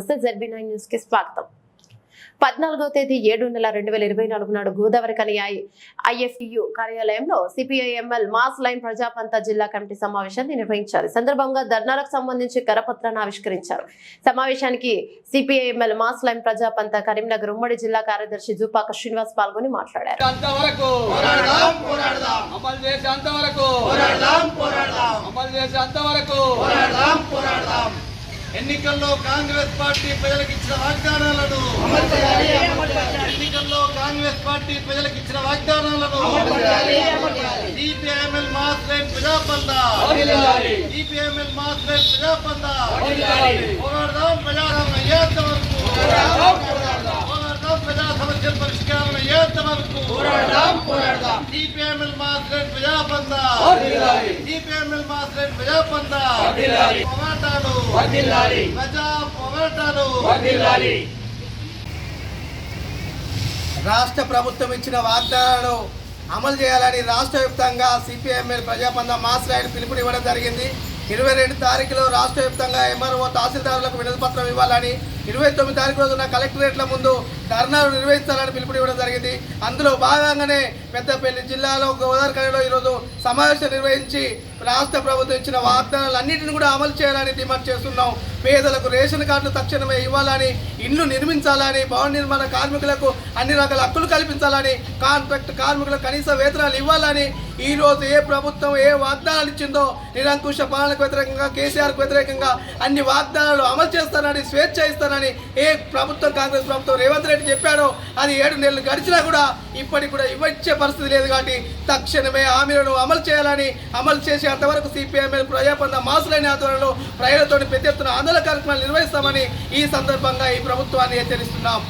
నమస్తే ZB nine న్యూస్కి స్వాగతం. పద్నాలుగో తేదీ ఏడు నెల రెండు వేల ఇరవై నాలుగు నాడు గోదావరి కని ఐఎఫ్టియు కార్యాలయంలో సిపిఐఎంఎల్ మాస్ లైన్ ప్రజాపంత జిల్లా కమిటీ సమావేశాన్ని నిర్వహించారు. ఈ సందర్భంగా ధర్నాలకు సంబంధించి కరపత్రాన్ని ఆవిష్కరించారు. సమావేశానికి C P I M L mass line Prajapantha Karimnagar ఉమ్మడి జిల్లా కార్యదర్శి జూపాక శ్రీనివాస్ పాల్గొని మాట్లాడారు. అమలు చేసేంత వరకు పోరాడదాం పోరాడదాం అమలు చేసేంత వరకు పోరాడదాం పోరాడదాం ఎన్నికల్లో కాంగ్రెస్ పార్టీ ప్రజలకు ఇచ్చిన వాగ్దానాలను ఎన్నికల్లో కాంగ్రెస్ పార్టీ ప్రజలకు ఇచ్చిన వాగ్దానాలను C P I M L mass line Prajapantha. C P I M L mass line Prajapantha. పోరాడదాం ప్రజారామణ అయ్యేంత వరకు. పోరాడదాం, ప్రజా సమస్యల పరిష్కారం అయ్యేంత వరకు. C P I M L mass line Prajapantha. C P M L mass line Prajapantha. వర్ధిల్లాలి. పోరాటాలు వర్ధిల్లాలి. ప్రజా పోరాటాలు వర్ధిల్లాలి. రాష్ట్ర ప్రభుత్వం ఇచ్చిన వాగ్దానాలను అమలు చేయాలని రాష్ట్ర వ్యాప్తంగా సిపిఎంఎల్ ప్రజాపంద మాస్ రైడ్ పిలుపునివ్వడం జరిగింది ఇరవై రెండు తారీఖులో రాష్ట్ర వ్యాప్తంగా ఎంఆర్ఓ తహసీల్దారులకు వినతి పత్రం ఇవ్వాలని ఇరవై తొమ్మిది తారీఖు రోజున కలెక్టరేట్ల ముందు ధర్నాలు నిర్వహించాలని పిలుపునివ్వడం జరిగింది అందులో భాగంగానే పెద్దపల్లి జిల్లాలో గోదావరిలో ఈరోజు సమావేశం నిర్వహించి రాష్ట్ర ప్రభుత్వం ఇచ్చిన వాగ్దానాలన్నింటిని కూడా అమలు చేయాలని డిమాండ్ చేస్తున్నాం. పేదలకు రేషన్ కార్డులు తక్షణమే ఇవ్వాలని ఇల్లు నిర్మించాలని భవన నిర్మాణ కార్మికులకు అన్ని రకాల హక్కులు కల్పించాలని కాంట్రాక్ట్ కార్మికులకు కనీస వేతనాలు ఇవ్వాలని ఈరోజు ఏ ప్రభుత్వం ఏ వాగ్దానాలు ఇచ్చిందో నిరంకుశ పాలనకు వ్యతిరేకంగా కేసీఆర్కు వ్యతిరేకంగా అన్ని వాగ్దానాలు అమలు చేస్తానని స్వేచ్ఛ ఇస్తానని ఏ ప్రభుత్వం కాంగ్రెస్ ప్రభుత్వం రేవంత్ రెడ్డి చెప్పాడో అది ఏడు నెలలు గడిచినా కూడా ఇప్పటికి కూడా ఇవ్వచ్చే పరిస్థితి లేదు కాబట్టి తక్షణమే హామీలను అమలు చేయాలని అమలు చేసే అంతవరకు సిపిఎంఎల్ ప్రజాపంద మాసులైన ఆధ్వర్యంలో ప్రజలతో పెద్ద ఎత్తున ఆందోళన కార్యక్రమాలు నిర్వహిస్తామని ఈ సందర్భంగా ఈ ప్రభుత్వాన్ని హెచ్చరిస్తున్నాం.